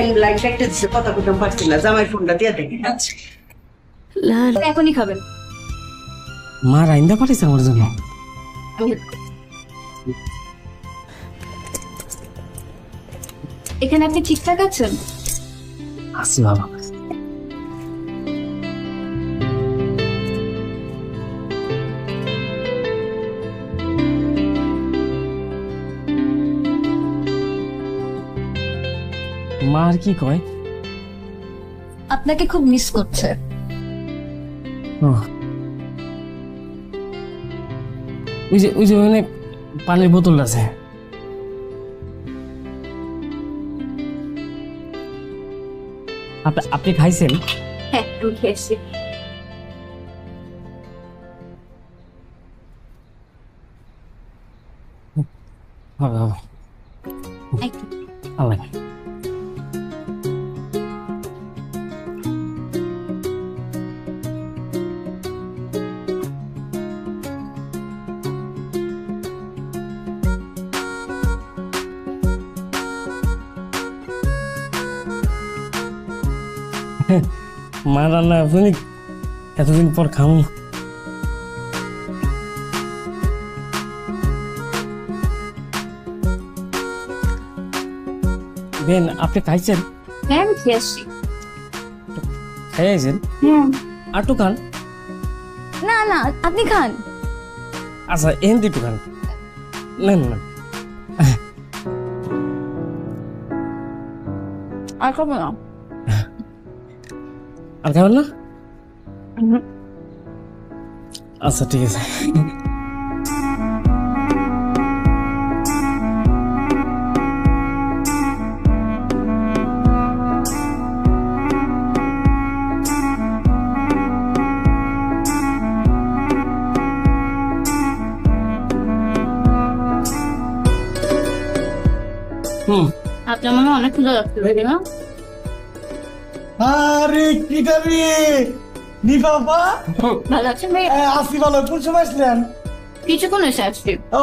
বিআইন line একটা দিচ্ছে কথা কথা পারছি না জামাই ফোনটা দিয়ে দেখি। এখনই খাবেন। মা রাইন্দা পাঠিয়েছে আমার জন্য। এখানে আপনি ঠিকঠাক আছেন? আসি বাবা। মা আর কি কয়? আপনাকে খুব মিস করছে। ওই যে ওই যে ওখানে পানির বোতল আছে। আপনি আপনি খাইছেন? হ্যাঁ আমি খেয়েছি। হবে হবে। আল্লাহ মা রান্না আপনি এতদিন পর খাম বেন আপনি খাইছেন? হ্যাঁ আমি আটু খান? না না আপনি খান। আচ্ছা দিটু খান। না না। আর খাব না। আর খাবেন না? আচ্ছা ঠিক আছে। হুম। আপনার মনে অনেক লাগতে পারে না আরে কিটা রে ভালো আছেন ভাই আসি ভালো। কোন সময় আসলেন? কিছুক্ষণ এসে আসছি ও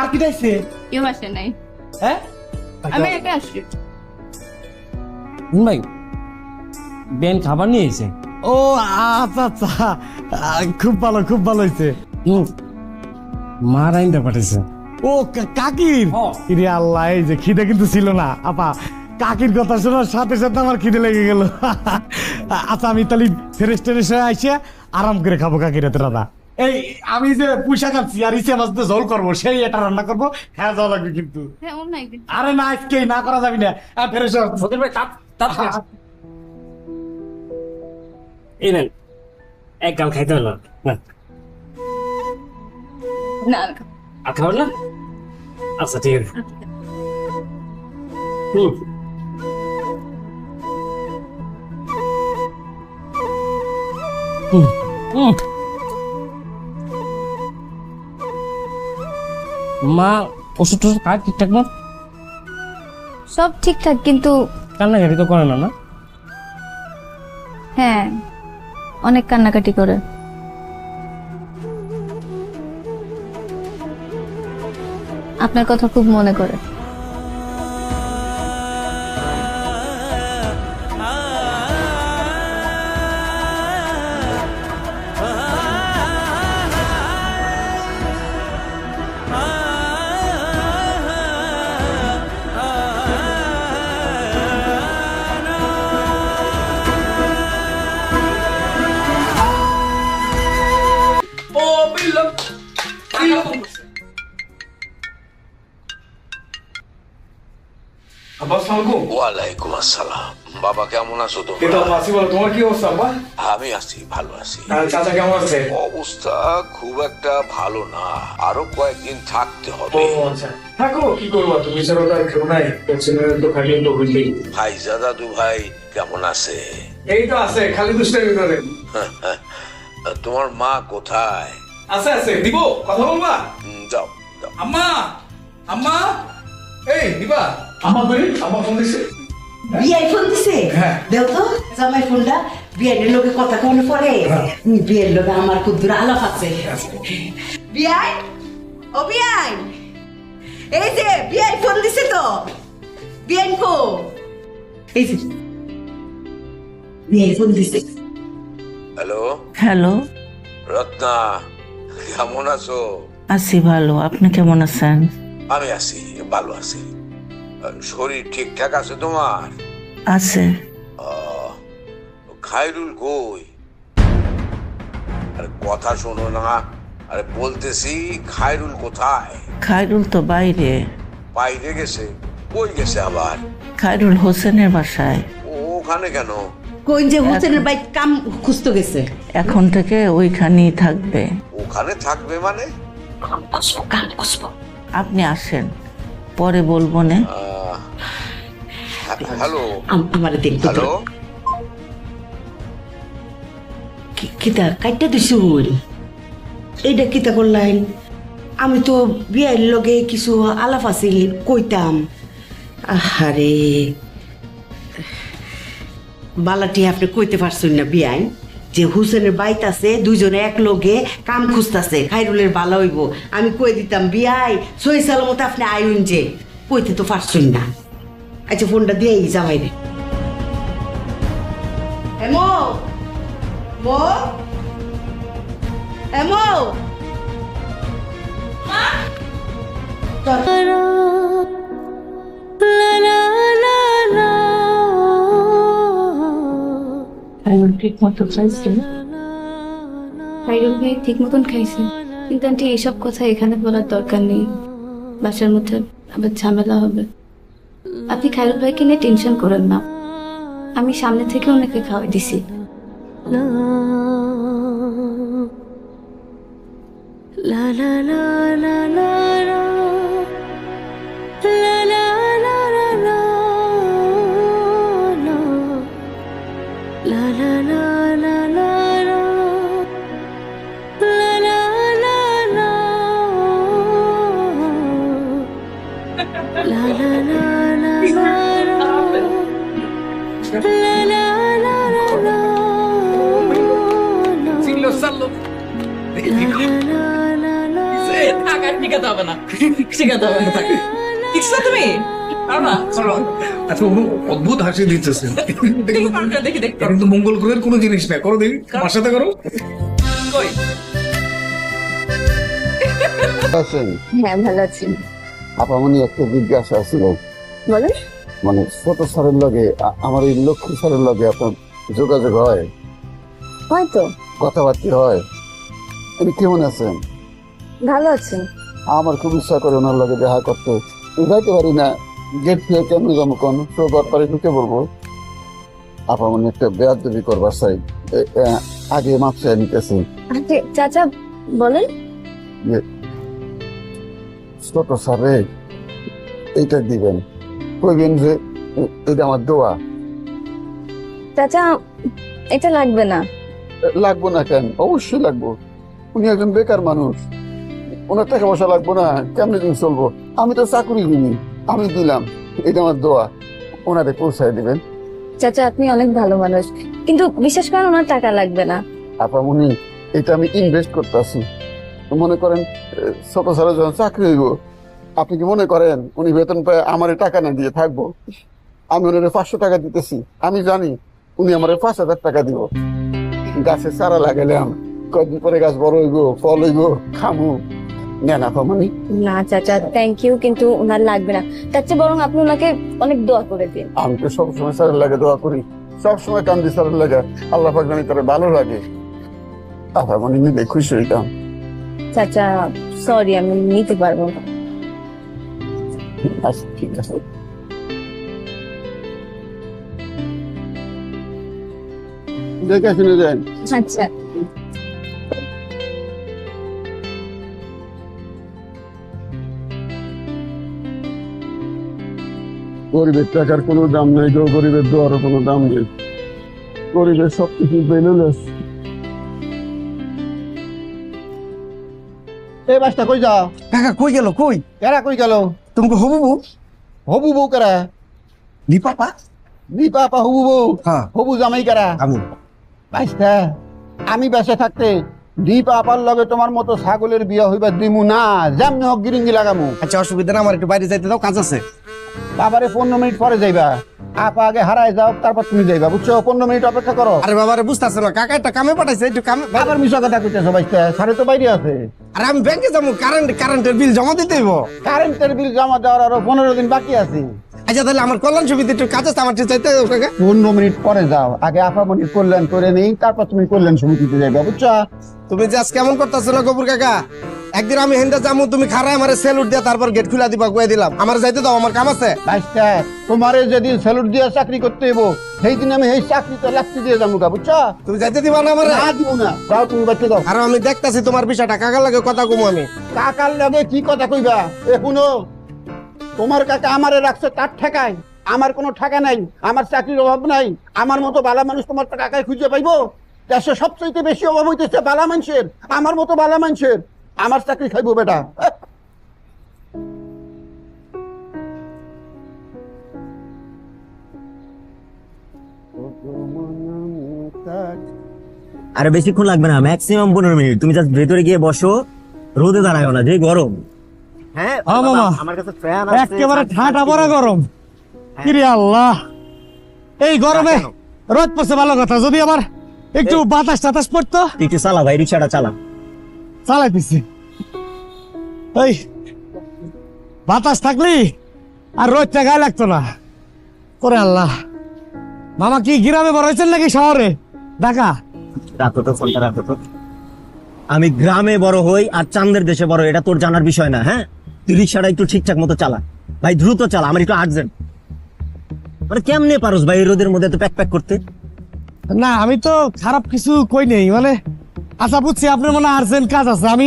আর কেউ আসে নাই। হ্যাঁ? আমি একা আসছি। ভাই বেন খাবার নিয়ে এসে ও আচ্ছা আচ্ছা। খুব ভালো খুব ভালো হয়েছে। মা রাইন্দা পাঠিয়েছে ও কাকির? হ্যাঁ। ইরে আল্লাহ এই যে খিদে কিন্তু ছিল না। আপা কাকির কথা শোনার সাথে সাথে আমার খিদে লেগে গেল। আচ্ছা আমি তাহলে ফ্রেশ ট্রেশ হয়ে আইসে আরাম করে খাব কাকির হাতে রাধা এই আমি যে পুঁইশাক খাচ্ছি আর ইসে মাছ ঝোল করব সেই এটা রান্না করব হ্যাঁ যাওয়া লাগবে কিন্তু। হ্যাঁ আরে না আজকেই না করা যাবে না। ফ্রেশ এই নেন এক গাল খাইতে হলো। না। আর আচ্ছা ঠিক আছে। হুম। মা ওষুধ টষুধ খায় ঠিকঠাক মত? সব ঠিকঠাক কিন্তু কান্নাকাটি তো করে না না? হ্যাঁ অনেক কান্নাকাটি করে। আপনার কথা খুব মনে করে। ওয়ালাইকুম আসসালাম। বাবা কেমন আছো এ তো আছি বলো তোমার কি অবস্থা আব্বা? আমি আছি ভালো আছি। আর চাচা কেমন আছে? অবস্থা খুব একটা ভালো না। আরও কয়েকদিন থাকতে ও হবে আচ্ছা। থাকো কি করব? তুমি ছাড়া তো আর কেউ নাই। ছেলের তো খালি তো হইলেই। ভাইজা দাদু ভাই কেমন আছে? এই তো আছে খালি দুষ্টামি করে। তোমার মা কোথায়? আছে আছে। দিব কথা বলবা? যাও যাও। আম্মা আম্মা। এই দিবা। আম্মা কই? ফোন দিছে? বিআই ফোন দিছে? হ্যাঁ। দেও তো জামাই ফোনটা। বিআইনের লোকে কথা কেমন পরে বিয়ের লোকে আমার খুব আলাপ আছে। বিআই? ও বিআই? এই যে বিআই ফোন দিছে তো। বিআই ফো এই যে। বিয়ে ফোন দিছে। হ্যালো? হ্যালো? রত্না কেমন আছো? আছি ভালো আপনি কেমন আছেন? আমি আছি ভালো আছি। শরীর ঠিকঠাক আছে তোমার? আছে। আহ, খায়রুল কই? আরে কথা শোনো না। আরে বলতেছি খায়রুল কোথায়? খায়রুল তো বাইরে। বাইরে গেছে? কই গেছে আবার? খায়রুল হোসেনের বাসায়। ও ওখানে কেন? কোন যে হোসেনের বাইক কাম খুঁজতে গেছে। এখন থেকে ওইখানেই থাকবে। ওখানে থাকবে মানে? খুঁজবো কাম খুঁজবো আপনি আসেন। পরে বলব না। হ্যাঁ, হ্যালো। আমার দেখতে হ্যালো। কিতা কাইটা দিছুন এইটা কিতা করলাইন আমি তো বিয়ের লগে কিছু আলাপ আছিল কইতাম। আহারে। বালাটি আপনি কইতে পারছেন না বিয়াইন যে হুসেনের বাইত আছে দুইজনে এক লগে কাম খুঁজতাছে খাইরুলের বালা হইব। আমি কই দিতাম বিয়াই সই সালামত আপনি আইন যে কইতে তো পারছেন না। আচ্ছা ফোনটা দিয়েই যাবাই রে। এমো মো এমো ঠিক মতো খাইরুল ভাই ঠিক মতন খাইছে কিন্তু আন্টি এইসব কথা এখানে বলার দরকার নেই। বাসার মধ্যে আবার ঝামেলা হবে। আপনি খাইরুল ভাইকে নিয়ে টেনশন করেন না। আমি সামনে থেকে ওনাকে খাওয়াই দিছি। শিখাতে হবে না শিখাতে হবে না শিখছো তুমি পারো না চলো। আচ্ছা ও অদ্ভুত হাসি দিতেছেন। দেখি পারো দেখি দেখি। কিন্তু মঙ্গল গ্রহের কোনো জিনিস না করো দেখি আমার সাথে করো। কই? আছেন? হ্যাঁ ভালো আছি। আপামনি একটা জিজ্ঞাসা ছিল। বলেন। মানে ছোট স্যারের লগে আমার এই লক্ষ্মী স্যারের লগে আপনার যোগাযোগ হয়? হয়তো। কথাবার্তা হয়? উনি কেমন আছেন? ভালো আছেন আমার খুব ইচ্ছা করে ওনার লগে দেখা করতে। যাইতে পারি না। গেট থেকে কেমন যাব কোন? তো পারে ঢুকে বলব আপামনি একটা বেয়াদবি করবার চাই। আগে মাপ চাই নিতেছি চাচা বলেন। ছোট স্যারে এইটা দিবেন। কইবেন যে এটা আমার দোয়া। চাচা এটা লাগবে না। লাগবো না কেন? অবশ্যই লাগবো। উনি একজন বেকার মানুষ। ওনার টাকা পয়সা লাগবো না। কেমনে দিন চলবো? আমি তো চাকরি দিনি আমি দিলাম। এটা আমার দোয়া। ওনারে পৌঁছায় দিবেন। চাচা আপনি অনেক ভালো মানুষ। কিন্তু বিশেষ করে ওনার টাকা লাগবে না। আপা উনি এটা আমি ইনভেস্ট করতেছি। মনে করেন ছোট ছোট যখন চাকরি হইব আপনি কি মনে করেন উনি বেতন পায় আমার টাকা না দিয়ে থাকব? আমি ওনারে পাঁচশো টাকা দিতেছি। আমি জানি উনি আমার পাঁচ হাজার টাকা দিব। গাছে চারা লাগালাম কয়েকদিন পরে গাছ বড় হইব ফল হইব খামু। নেন আপা মানে না চাচা থ্যাংক ইউ কিন্তু ওনার লাগবে না। তার চেয়ে বরং আপনি ওনাকে অনেক দোয়া করে দিন। আমি তো সবসময় স্যারের লাগে দোয়া করি। সবসময় কান্দি স্যারের লাগে। আল্লাহ পাক জানি তারা ভালো লাগে। আপা মানে নিলে খুশি হইতাম। চাচা সরি আমি নিতে পারব না। আচ্ছা ঠিক আছে। দেখে শুনে যান। আচ্ছা। গরিবের টাকার কোনো দাম নাই গো গরিবের দোয়ারও কোনো দাম নেই। গরিবের সব কিছু বেলুলেস এই বাসটা কই যাও? কাকা কই গেল কই? কেরা কই গেল? তোমাকে হবু বউ? হবু বউ কারা? দীপা পা দীপা আপা হবু বউ? হ্যাঁ। হবু জামাই কারা? আমি। বাইস্তা আমি বেঁচে থাকতে দীপা আপার লগে তোমার মতো ছাগলের বিয়া হইবা দিমু না। যেমনি হোক গিরিঙ্গি লাগামু। আচ্ছা অসুবিধা না আমার একটু বাইরে যাইতে দাও কাজ আছে। বাবারে পনেরো মিনিট পরে যাইবা। আপা আগে হারাই যাও তারপর তুমি যাইবা বুঝছ? পনেরো মিনিট অপেক্ষা করো। আরে বাবারে বুঝতেছে না কাকা একটা কামে পাঠাইছে একটু কামে আবার মিশা কথা কইতেছো ভাই সারে তো বাইরে আছে। আরে আমি ব্যাংকে যাব কারেন্ট কারেন্টের বিল জমা দিতে হইব। কারেন্টের বিল জমা দেওয়ার আরও পনেরো দিন বাকি আছে। আচ্ছা তাহলে আমার কল্যাণ সুবিধা একটু কাছে আমার চাইতে কাকা। পনেরো মিনিট পরে যাও। আগে আপামনির কল্যাণ করে নেই তারপর তুমি কল্যাণ সমিতিতে যাইবা বুঝছ? তুমি যে কেমন করতেছো না গপুর কাকা? একদিন আমি হেন্দা যাব তুমি খারাই আমার স্যালুট দিয়া তারপর গেট খুলা দিবা কয়ে দিলাম। আমার যাইতে দাও আমার কাম আছে। তোমারে যেদিন স্যালুট দিয়ে চাকরি করতে হইব সেই দিন আমি সেই চাকরিতে লাগতে দিয়ে যাব গা বুঝছ? তুমি যাইতে দিবা না আমার? না দিব না যাও তুমি বাচ্চা দাও। আর আমি দেখতাছি তোমার বিষয়টা কাকার লাগে কথা কমু আমি। কাকার লগে কি কথা কইবা? এ শুনো তোমার কাকা আমারে রাখছে তার ঠেকায় আমার কোনো ঠেকা নাই আমার চাকরির অভাব নাই আমার মতো বালা মানুষ তোমার টাকায় খুঁজে পাইবো? দেশে সবচেয়ে বেশি অভাব হইতেছে বালা মানুষের আমার মতো বালা মানুষের। আমার চাকরি খাইবো বেটা। আরে বেশিক্ষণ লাগবে না ম্যাক্সিমাম পনেরো মিনিট। তুমি জাস্ট ভেতরে গিয়ে বসো রোদে দাঁড়ায় না যে গরম। হ্যাঁ হ্যাঁ, মামা। আমার কাছে ফ্যান একেবারে ঠাটা পড়া গরম। কিরে আল্লাহ। এই গরমে রোদ পড়ছে ভালো কথা যদি আবার একটু বাতাস টাতাস পড়তো? তুই একটু চালা ভাই রিক্সাটা চালা। চালাইতেছি। এই বাতাস থাকলি আর রোদটা গায়ে লাগতো না। করে আল্লাহ। মামা কি গ্রামে বড় হয়েছেন নাকি শহরে? ঢাকা? রাখো তো ফোনটা রাখো তো। আমি গ্রামে বড় হই আর চান্দের দেশে বড় এটা তোর জানার বিষয় না হ্যাঁ? তুই রিক্সাটা একটু ঠিকঠাক মতো চালা। ভাই দ্রুত চালা আমার একটু আর্জেন্ট মানে কেমনে পারোস ভাই রোদের মধ্যে তো প্যাক প্যাক করতে? না আমি তো খারাপ কিছু কই নেই মানে আচ্ছা বুঝছি আপনার মনে আর্জেন্ট কাজ আছে। আমি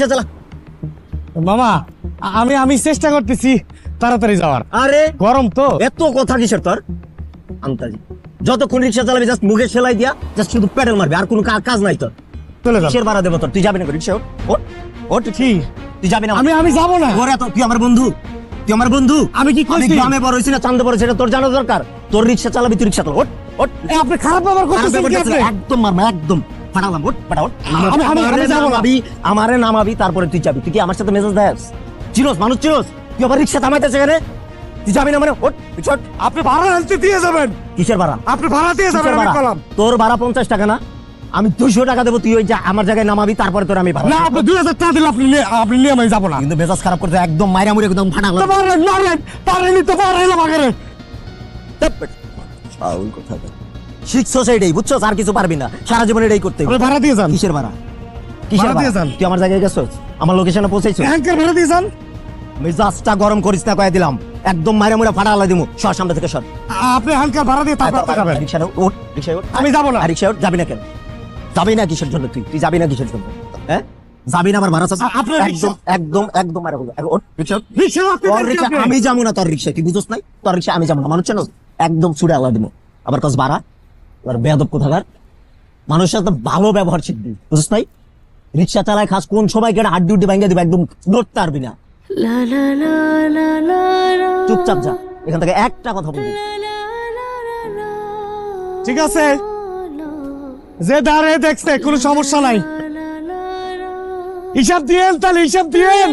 চালা। মামা আমি আমি চেষ্টা করতেছি তাড়াতাড়ি যাওয়ার। আরে গরম তো। এত কথা কিসের তোর? আন্তাজি যতক্ষণ রিক্সা চালাবি জাস্ট মুখে সেলাই দিয়া জাস্ট শুধু প্যাডেল মারবি আর কোনো কাজ নাই তোর। চলে ভাড়া দেবো তোর? তুই যাবি না রিক্সা ওঠ। ওঠ। তুই যাবি না। আমি আমি যাব না। ওরে তো তুই আমার বন্ধু। তুই আমার বন্ধু। আমি কি আমি করছি? গ্রামে বড় হয়েছি না চান্দে বড় এটা তোর জানা দরকার। তোর রিক্সা চালাবি তুই রিক্সা চালা। ওঠ। এ, আপনি খারাপ ব্যবহার করতেছেন একদম মারমা একদম। ফাটালাম আমারে নামাবি আমারে নামাবি তারপরে তুই যাবি তুই কি আমার সাথে মেজাজ দেস চিনোস মানুষ চিনোস তুই আবার রিক্সা থামাইতেছে এখানে তুই যাবি না মানে আপনি ভাড়া আনতে দিয়ে যাবেন কিসের ভাড়া আপনি ভাড়া দিয়ে যাবেন আমি কলাম তোর ভাড়া পঞ্চাশ টাকা না আমি দুইশো টাকা দেবো তুই ওই যা- আমার জায়গায় নামাবি তারপরে তোর আমি ভাড়া না আপনি দুই হাজার টাকা দিলে আপনি আপনি নিয়ে আমি যাব না কিন্তু মেজাজ খারাপ করতে একদম মাইরা মুড়ে একদম ফাটা তো পারেন পারেনি তো পারেন আমাকে শিখছো বুঝছ? আর কিছু পারবি না। সারা জীবন এটাই করতে হবে। ভাড়া দিয়ে যান। কিসের ভাড়া? কিসের ভাড়া ভাড়া? তুই আমার জায়গায় গেছো আমার লোকেশনে ভাড়া দিয়ে যান। মেজাজটা গরম করিস না কয়ে দিলাম। একদম মাইরা মুড়ে ফাটা আলাই দিমু। সর সামনে থেকে সর। আপনি হালকা ভাড়া দিয়ে তারপর ওঠ ওঠ আমি যাব না। ওঠ যাবি না কেন? যাবি না কিসের জন্য তুই? তুই যাবি না কিসের জন্য? হ্যাঁ? যাবি না আমার ভাড়া আপনার একদম একদম একদম মারা বলব ওঠ তোর আমি যাব না তোর রিক্সা তুই বুঝোস নাই? তোর রিক্সা আমি যাব না। মানুষ চেনো একদম ছুড়ে আলা দিব আবার কস বাড়া এবার বেয়াদব কোথাকার মানুষের সাথে ভালো ব্যবহার শিখবি বুঝিস নাই রিক্সা চালায় খাস কোন সময় কেটে হাড্ডি উড্ডি ভাঙ্গা দিবে একদম নড়তে পারবি না চুপচাপ যা এখান থেকে একটা কথা বলবি ঠিক আছে যে দাঁড়ে দেখছে কোনো সমস্যা নাই হিসাব দিয়েন তাহলে হিসাব দিয়েন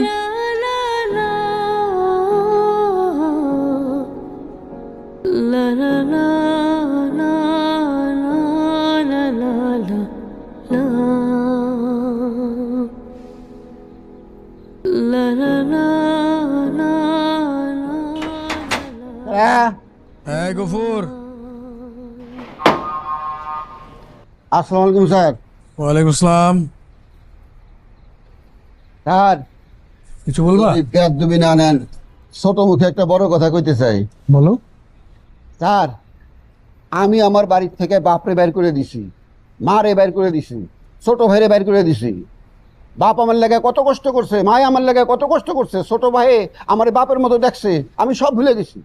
গফুর আসসালামু আলাইকুম স্যার ওয়ালাইকুম আসসালাম স্যার কিছু বলবা পেট দুবি না নেন। ছোট মুখে একটা বড় কথা কইতে চাই। বলো। স্যার আমি আমার বাড়ির থেকে বাপরে বের করে দিছি। মারে বের করে দিছি। ছোট ভাইরে বের করে দিছি। বাপ আমার লাগে কত কষ্ট করছে মায় আমার লাগে কত কষ্ট করছে ছোট ভাই আমার বাপের মতো দেখছে আমি সব ভুলে গেছি।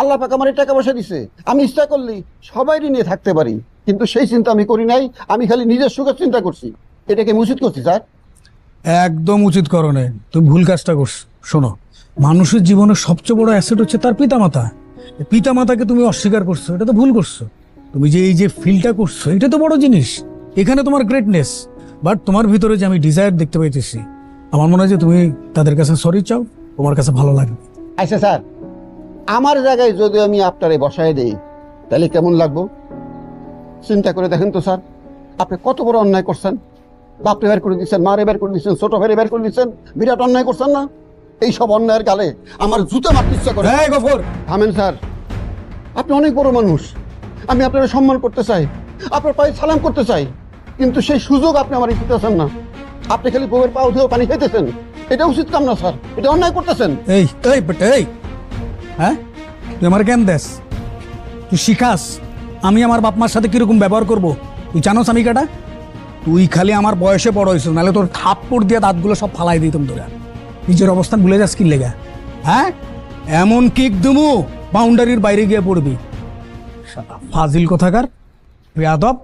আল্লাহ পাক আমার টাকা পয়সা দিছে। আমি ইচ্ছা করলি সবাইরই নিয়ে থাকতে পারি। কিন্তু সেই চিন্তা আমি করি নাই আমি খালি নিজের সুখের চিন্তা করছি। এটাকে মুচিত করছি স্যার? একদম উচিত করো নাই। তুমি ভুল কাজটা করছ। শোনো মানুষের জীবনের সবচেয়ে বড় অ্যাসেট হচ্ছে তার পিতামাতা। পিতামাতাকে তুমি অস্বীকার করছ এটা তো ভুল করছ। তুমি যে এই যে ফিলটা করছ এটা তো বড় জিনিস। এখানে তোমার গ্রেটনেস বাট তোমার ভিতরে যে আমি ডিজায়ার দেখতে পাইতেছি আমার মনে হয় যে তুমি তাদের কাছে সরি চাও তোমার কাছে ভালো লাগবে। আচ্ছা স্যার। আমার জায়গায় যদি আমি আপনারে বসায় দিই তাহলে কেমন লাগবো? চিন্তা করে দেখেন তো স্যার। আপনি কত বড় অন্যায় করছেন। বাপরে বের করে দিচ্ছেন মারে বের করে দিচ্ছেন ছোট ভাইরে বের করে দিচ্ছেন বিরাট অন্যায় করছেন না? এই সব অন্যায়ের গালে আমার জুতা মারতে ইচ্ছা করে। হ্যাঁ গফর! থামেন স্যার। আপনি অনেক বড় মানুষ। আমি আপনার সম্মান করতে চাই। আপনার পায়ে সালাম করতে চাই। কিন্তু সেই সুযোগ আপনি আমার দিতেছেন না। আপনি খালি বউয়ের পা উঠেও পানি খেতেছেন এটা উচিত কাম না স্যার। এটা অন্যায় করতেছেন। এই এই বেটা এই হ্যাঁ? তুই আমার জ্ঞান দেস। তুই শিখাস। আমি আমার বাপ মার সাথে কীরকম ব্যবহার করব? তুই জানোস আমি কাটা? তুই খালি আমার বয়সে বড় হয়েছিস, নাহলে তোর থাপ্পড় দিয়ে দাঁতগুলো সব ফালাই দিতাম তোরা। নিজের অবস্থান ভুলে যাস কি লেগা? হ্যাঁ? এমন কিক দুমু বাউন্ডারির বাইরে গিয়ে পড়বি। ফাজিল কোথাকার। বেয়াদব